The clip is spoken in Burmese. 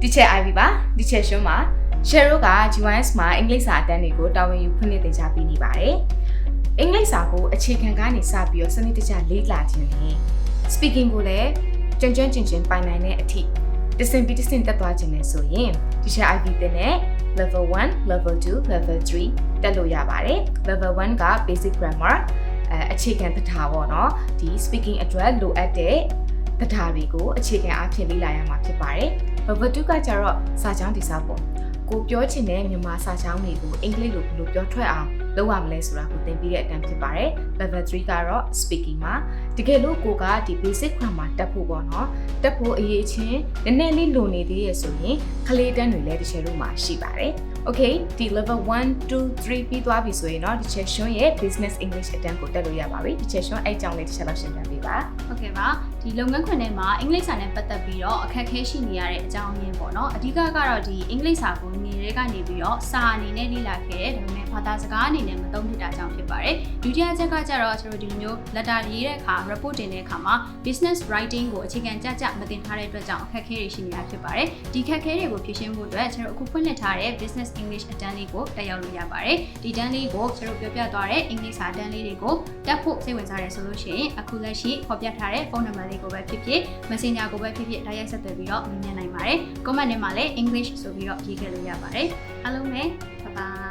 teacher Ivy ပါ teacher ရှွန်းပါ Cheryl က GYS မှာအင်္ဂလိပ်စာအတန်းတွေကိုတာဝန်ယူဖွင့်လှစ်သင်ကြားပေးနေပါတယ်အင်္ဂလိပ်စာကိုအခြေခံကနေစပြီးတော့စနစ်တကျလေ့လာခြင်းနဲ့ speaking ကိုလည်းကြွန့်ကြွန့်ကျင်ကျင်ပိုင်နိုင်တဲ့အထိတစင်ပြီးတစင်တက်သွားခြင်းနဲ့ဆိုရင် teacher Ivy တင်တဲ့ level 1 level 2 level 3တက်လို့ရပါတယ် level 1က basic grammar အဲအခြေခံတရားပေါ့နော်ဒီ speaking အတွက်လိုအပ်တဲ့ တရားတွေကိုအခြေခံအဖြစ်လေ့လာရမှာဖြစ်ပါတယ် level 2ကကျတော့စာချောင်းတိစားပေါ့ကိုပြောချင်တဲ့မြန်မာစာချောင်းတွေကိုအင်္ဂလိပ်လိုဘယ်လိုပြောထွက်အောင်လုပ်ရမလဲဆိုတာကိုသင်ပေးတဲ့အတန်းဖြစ်ပါတယ် level 3ကတော့ speaking မှာတကယ်လို့ကိုကဒီ basic grammar တက်ဖို့ပေါ့နော်တက်ဖို့အရေးချင်းနည်းနည်းလေးလိုနေသေးရဆိုရင်ကလေးတန်းတွေလည်းတစ်ချက်လို့မှရှိပါတယ် Okay ဒီ level 1 2 3ပြီးသွားပြီဆိုရင်တော့ဒီချက်ရှွန်းရဲ့ business english အတန်းကိုတက်လို့ရပါပြီဒီချက်ရှွန်းအဲ့အကြောင်းလေးတစ်ချက်လောက်ရှင်းပြပေးပါဟုတ်ကဲ့ပါ ဒီလုပ်ငန်းခွင်ထဲမှာအင်္ဂလိပ်စာနဲ့ပတ်သက်ပြီးတော့အခက်အခဲရှိနေရတဲ့အကြောင်းရင်းပေါ့နော်အဓိကကတော့ဒီအင်္ဂလိပ်စာကိုနေရဲကနေပြီးတော့စာအနေနဲ့လေ့လာခဲ့တဲ့ဒါပေမဲ့ဘာသာစကားအနေနဲ့မသုံးဖြစ်တာကြောင့်ဖြစ်ပါတယ်ဒုတိယချက်ကကျတော့ကျွန်တော်ဒီလိုမျိုး letter ရေးတဲ့အခါ report တင်တဲ့အခါမှာ business writing ကိုအခြေခံကြကြမတင်ထားတဲ့အတွက်ကြောင့်အခက်အခဲတွေရှိနေတာဖြစ်ပါတယ်ဒီအခက်အခဲတွေကိုဖြေရှင်းဖို့အတွက်ကျွန်တော်အခုဖွင့်လှစ်ထားတဲ့ business english အတန်းလေးကိုတက်ရောက်လို့ရပါတယ်ဒီတန်းလေးကိုကျွန်တော်ပြောပြသွားတဲ့အင်္ဂလိပ်စာတန်းလေးတွေကိုတက်ဖို့စိတ်ဝင်စားတယ်ဆိုလို့ရှိရင်အခုလက်ရှိဖော်ပြထားတဲ့ဖုန်းနံပါတ်လေးကိုပဲဖြစ်ဖြစ် Messenger ကိုပဲဖြစ်ဖြစ်တိုက်ရိုက်ဆက်သွယ်ပြီးတော့မြင်နိုင်ပါတယ် comment ထဲမှာလည်း English ဆိုပြီးတော့ရေးခဲ့လို့ရပါတယ်အားလုံးပဲ bye bye